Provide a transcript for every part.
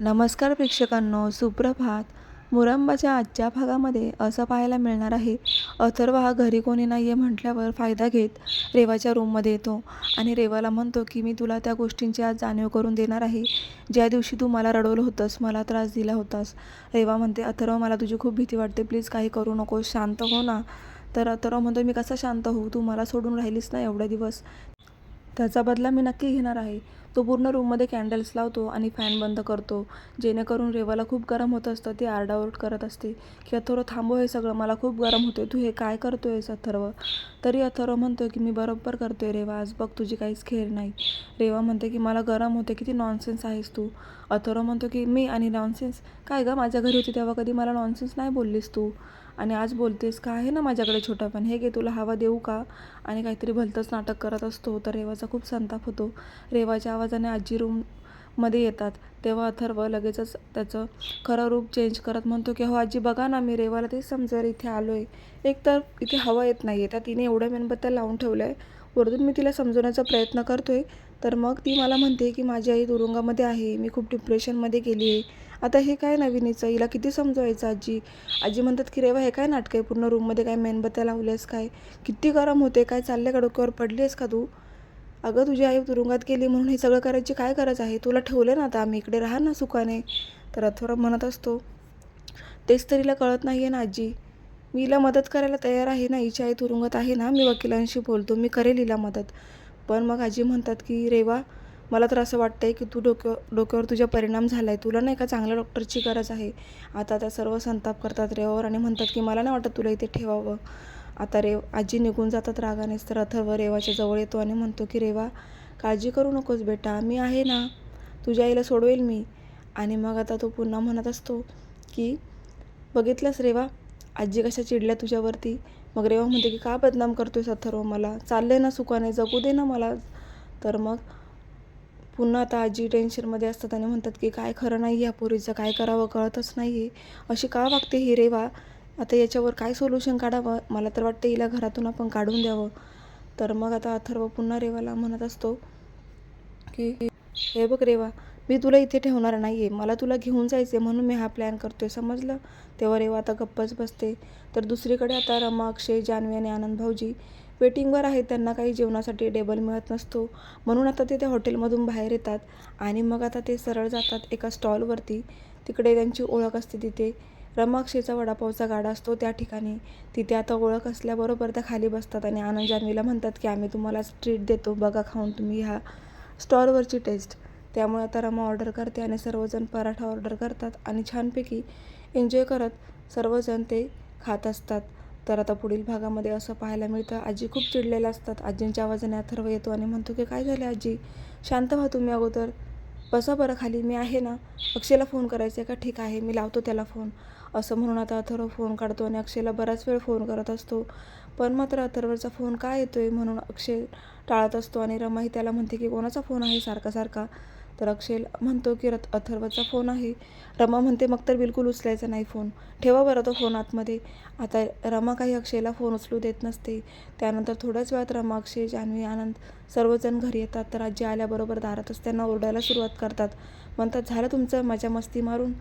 नमस्कार प्रेक्षकांनो सुप्रभात. मुरंबाच्या आजच्या भागामध्ये असं पाहायला मिळणार आहे अथर्व हा घरी कोणी नाही आहे म्हटल्यावर फायदा घेत रेवाच्या रूममध्ये येतो. आणि रेवाला म्हणतो की मी तुला त्या गोष्टींची आज जाणीव करून देणार आहे. ज्या दिवशी तू मला रडवलं होतंस मला त्रास दिला होतास. रेवा म्हणते अथर्व मला तुझी खूप भीती वाटते. प्लीज काही करू नकोस. शांत हो ना. तर अथर्व म्हणतो मी कसा शांत होऊ? तू मला सोडून राहिलीस ना एवढे दिवस. त्याचा बदला मी नक्की घेणार आहे. तो पूर्ण रूममध्ये कॅन्डल्स लावतो आणि फॅन बंद करतो. जेणेकरून रेवाला खूप गरम होत असतं ती आरडाओरड करत असते. की अथर्व थांबव हे सगळं मला खूप गरम होते तू हे काय करतो आहेस अथर्व? तरी अथर्व म्हणतो की मी बरोबर करतो आहे रेवा आज बघ तुझी काहीच खेळ नाही. रेवा म्हणते की मला गरम होते किती नॉनसेन्स आहेस तू. अथर्व म्हणतो की मी आणि नॉनसेन्स काय गं माझ्या घरी होती तेव्हा कधी मला नॉनसेन्स नाही बोललीस तू. आणि आज बोलतेस का आहे ना माझ्याकडे छोटा पण हे घे तुला हवा देऊ का? आणि काहीतरी भलतंच नाटक करत असतो तर रेवाचा खूप संताप होतो. रेवाच्या आवाजाने आजी रूममध्ये येतात. तेव्हा अथर्व लगेचच त्याचं खरं रूप चेंज करत म्हणतो की हो आजी बघा ना मी रेवाला तेच समजेल इथे आलो आहे एक तर इथे हवा येत नाही आहे त्या तिने एवढ्या मेणबत्त्या लावून ठेवलं आहे वरतून मी तिला समजवण्याचा प्रयत्न करतो आहे तर मग ती मला म्हणते की माझी आई तुरुंगामध्ये आहे मी खूप डिप्रेशनमध्ये गेली आहे आता हे काय नवीनीचं हिला किती समजवायचं आजी? आजी म्हणतात की रेवा हे काय नाटक आहे? पूर्ण रूममध्ये काय मेणबत्त्या लावल्यास काय? किती गरम होते? काय चालले का डोक्यावर पडली आहेस का तू? अगं तुझी आई तुरुंगात गेली म्हणून हे सगळं करायची काय गरज आहे? तुला ठेवलं ना आता आम्ही? इकडे राहा ना सुखाने. तर अथर्व म्हणत असतो तेच तरीला कळत नाही आहे ना आजी. मी हिला मदत करायला तयार आहे ना? हिची आई तुरुंगात आहे ना? मी वकिलांशी बोलतो. मी करेल हिला मदत. पण मग आजी म्हणतात की रेवा मला तर असं वाटतं आहे की तू डोक्या डोक्यावर तुझा परिणाम झाला आहे तुला नाही का चांगल्या डॉक्टरची गरज आहे? आता त्या सर्व संताप करतात रेवावर आणि म्हणतात की मला नाही वाटत तुला इथे ठेवावं. आता रेव आजी निघून जातात रागानेच. तर अथर्व रेवाच्या जवळ येतो आणि म्हणतो की रेवा काळजी करू नकोस बेटा. मी आहे ना. तुझ्या आईला सोडवेल मी. आणि मग आता तो पुन्हा म्हणत असतो की बघितलंस रेवा? आजी कशा चिडल्या तुझ्यावरती? मग रेवा म्हणते की का बदनाम करतोय अथर्व? मला चालले ना सुखाने. जगू दे ना मला. तर मग पुन्हा आता आजी टेन्शनमध्ये असतात आणि म्हणतात की काय खरं नाही या पोरीचं काय करावं कळतच नाही आहे. अशी का वागते ही रेवा आता याच्यावर काय सोल्युशन काढावं? मला तर वाटतं हिला घरातून आपण काढून द्यावं. तर मग आता अथर्व पुन्हा रेवाला म्हणत असतो की हे बघ रेवा मी तुला इथे ठेवणार नाही आहे मला तुला घेऊन जायचं आहे म्हणून मी हा प्लॅन करतो आहे समजलं? तेव्हा रेवा आता गप्पच बसते. तर दुसरीकडे आता रमा अक्षय जान्हवी आणि आनंद भाऊजी वेटिंगवर आहेत त्यांना काही जेवणासाठी टेबल मिळत नसतो. म्हणून आता ते त्या हॉटेलमधून बाहेर येतात आणि मग आता ते सरळ जातात एका स्टॉलवरती. तिकडे त्यांची ओळख असते तिथे. रमाक्षेचा वडापावचा गाडा असतो त्या ठिकाणी. तिथे आता ओळख असल्याबरोबर त्या खाली बसतात आणि आनंद जान्हवीला म्हणतात की आम्ही तुम्हाला ट्रीट देतो बघा खाऊन तुम्ही ह्या स्टॉलवरची टेस्ट. त्यामुळे आता रमा ऑर्डर करते आणि सर्वजण पराठा ऑर्डर करतात आणि छानपैकी एन्जॉय करत सर्वजण ते खात असतात. तर आता पुढील भागामध्ये असं पाहायला मिळतं. आजी खूप चिडलेल्या असतात. आजींच्या आवाजाने अथर्व येतो आणि म्हणतो की काय झालं आजी? शांत व्हा तुम्ही अगोदर. बसा बरं खाली. मी आहे ना? अक्षयला फोन करायचा आहे का? ठीक आहे. मी लावतो त्याला फोन. असं म्हणून आता अथर्व फोन काढतो आणि अक्षयला बराच वेळ फोन करत असतो. पण मात्र अथर्वचा फोन काय येतो आहे म्हणून अक्षय टाळत असतो आणि रमाही त्याला म्हणते की कोणाचा फोन आहे? सारखा सारखा. तर अक्षय म्हणतो की रथ अथर्वचा फोन आहे. रमा म्हणते मग तर बिलकुल उचलायचा नाही फोन. ठेवा बरं तो फोन आतमध्ये. आता रमा काही अक्षयला फोन उचलू देत नसते. त्यानंतर थोड्याच वेळात रमा अक्षय जान्हवी आनंद सर्वजण घरी येतात. तर आजी आल्याबरोबर दारातच त्यांना ओरडायला सुरुवात करतात. म्हणतात झालं तुमचं मजा मस्ती मारून?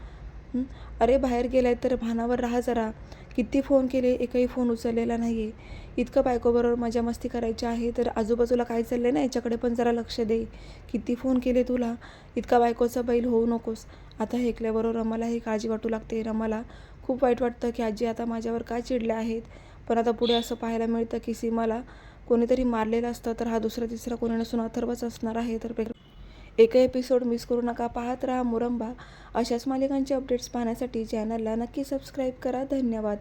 अरे बाहेर गेलाय तर भानावर राहा जरा. किती फोन केले एकही फोन उचललेला नाही आहे इतकं बायकोबरोबर मजा मस्ती करायची आहे तर आजूबाजूला काय चाललं ना याच्याकडे पण जरा लक्ष दे. किती फोन केले तुला? इतका बायकोचा बैल होऊ नकोस. आता हेकल्याबरोबर रमाला ही काळजी वाटू लागते. रमाला खूप वाईट वाटतं की आजी आता माझ्यावर काय चिडल्या आहेत? पण आता पुढे असं पाहायला मिळतं की सीमाला कोणीतरी मारलेलं असतं तर हा दुसरा तिसरा कोणी नसून अथर्वच असणार आहे तर एकही एपिसोड मिस करू नका. पाहत राहा मुरंबा. अशाच मालिकांचे अपडेट्स पाहण्यासाठी चॅनलला नक्की सबस्क्राईब करा. धन्यवाद.